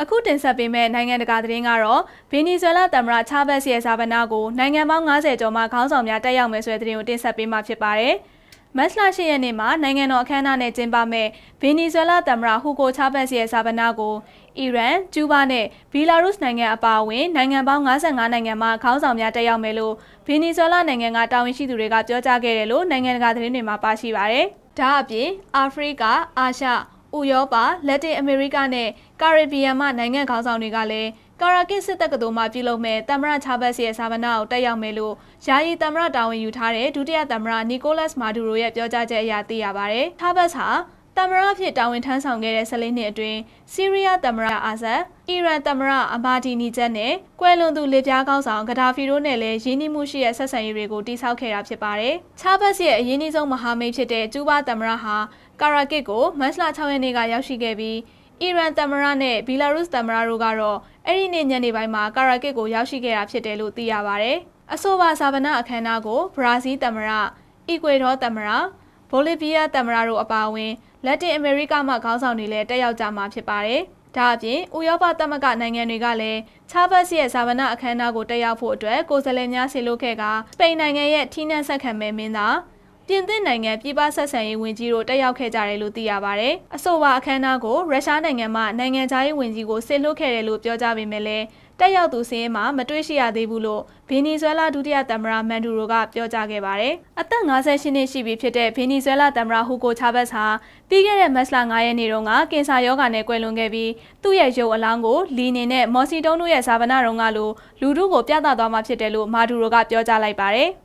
အခုတင်ဆက်ပေးမယ့်နိုင်ငံတကာသတင်းကတော့ဗင်နီဇွဲလားသမ္မတချာဘက်စ်ရဲ့ဇာဗနာကိုနိုင်ငံပေါင်း90ကျော်မှခေါင်းဆောင်များတက်ရောက်မယ်ဆိုတဲ့သတင်းကိုတင်ဆက်ပေးမှာဖြစ်ပါတယ်။မတ်လ10ရက်နေ့မှာနိုင်ငံတော်အခမ်းအနားနဲ့ကျင်းပမဲ့ဗင်နီဇွဲလားသမ္မတဟူကိုချာဘက်စ်ရဲ့ဇာဗနာကိုအီရန်၊ကျူးဘားနဲ့ဘီလာရုစ်နိုင်ငံအပါအဝင်နိုင်ငံပေါင်း55နိုင်ငံမှခေါင်းဆောင်များတက်ရောက်မယ်လို့ဗင်နီဇွဲလားနိုင်ငံကတာဝန်ရှိသူတွေကပြောကြားခဲ့တယ်လို့နိုင်ငံတကာသတင်းတွေမှာပါရှိပါတယ်။ဒါအပြင်အာဖရိက၊အာရှ၊ ဥရောပ၊လက်တင်အမေရိကနဲ့ကာရစ်ဘီယံမှနိုင်ငံခေါင်းဆောင်တွေကလည်းကာရာကစ်စစ်တက္ကသိုလ်မှာပြုလုပ်မဲ့သမ္မတချာဘက်စ်ရဲ့ဇာဗနာကိုတက်ရောက်မယ်လို့ယာယီသမ္မတတာဝန်ယူထားတဲ့ဒုတိယသမ္မတနီကိုလတ်မာဒူရိုရဲ့ပြောကြားချက်အရသိရပါတယ်။ချာဘက်စ်ဟာ သမ္မတအဖြစ်တာဝန်ထမ်းဆောင်ခဲ့တဲ့14နှစ်အတွင်းဆီးရီးယားသမ္မတအာဆတ်အီရန်သမ္မတအဘာဒီနီဂျက်နဲ့ကွယ်လွန်သူလေပြားကောင်းဆောင်ဂဒါဖီတို့နဲ့လည်းရင်းနှီးမှုရှိတဲ့ဆက်ဆံရေးတွေကိုတိစောက်ခဲ့တာဖြစ်ပါတယ်။ချာဘတ်ရဲ့အရင်းနှီးဆုံးမဟာမိတ်ဖြစ်တဲ့ကျူးဘားသမ္မတဟာကာရာကစ်ကိုမတ်လ6ရက်နေ့ကရောက်ရှိခဲ့ပြီးအီရန်သမ္မတနဲ့ဘီလာရုစ်သမ္မတတို့ကတော့အဲ့ဒီနေ့ညနေပိုင်းမှာကာရာကစ်ကိုရောက်ရှိခဲ့တာဖြစ်တယ်လို့သိရပါတယ်။အဆိုပါဇာဗနာအခမ်းအနားကိုဘရာဇီးသမ္မတ၊အီကွေဒေါသမ္မတ၊ဘိုလီဗီးယားသမ္မတတို့အပါအဝင် လက်တင်အမေရိကမှခေါင်းဆောင်တွေလည်းတက်ရောက်ကြမှာဖြစ်ပါတယ်။ဒါအပြင်ဥရောပသမဂ္ဂနိုင်ငံတွေကလည်းချာဘတ်ရဲ့ဇာဗနာအခမ်းအနားကိုတက်ရောက်ဖို့အတွက်ကိုယ်စားလှယ်များဆီလိုခဲ့ကစပိန်နိုင်ငံရဲ့ထိနှက်ဆက်ခံမဲ့မင်းသား ပြင်သစ်နိုင်ငံပြည်ပဆက်ဆံရေးဝန်ကြီးတို့တက်ရောက်ခဲ့ကြတယ်လို့သိရပါတယ်။အဆိုပါအခမ်းအနားကိုရုရှားနိုင်ငံမှနိုင်ငံခြားရေးဝန်ကြီးကိုဆစ်လွတ်ခဲ့တယ်လို့ပြောကြပေမဲ့လည်းတက်ရောက်သူစင်းမှာမတွေ့ရှိရသေးဘူးလို့ဗင်နီဇွဲလားဒုတိယသမ္မတမန်ဒူရိုကပြောကြားခဲ့ပါတယ်။အသက်58နှစ်ရှိပြီဖြစ်တဲ့ဗင်နီဇွဲလားသမ္မတဟူကိုချာဘက်စ်ဟာပြီးခဲ့တဲ့မတ်လ9ရက်နေ့တုန်းကကင်ဆာရောဂါနဲ့ကွယ်လွန်ခဲ့ပြီးသူ့ရဲ့ရုပ်အလောင်းကိုလီနီနဲ့မော်စီတုံးတို့ရဲ့ဇာဗနာတော်ကလိုလူထုကိုပြသသွားမှာဖြစ်တယ်လို့မာဒူရိုကပြောကြားလိုက်ပါတယ်။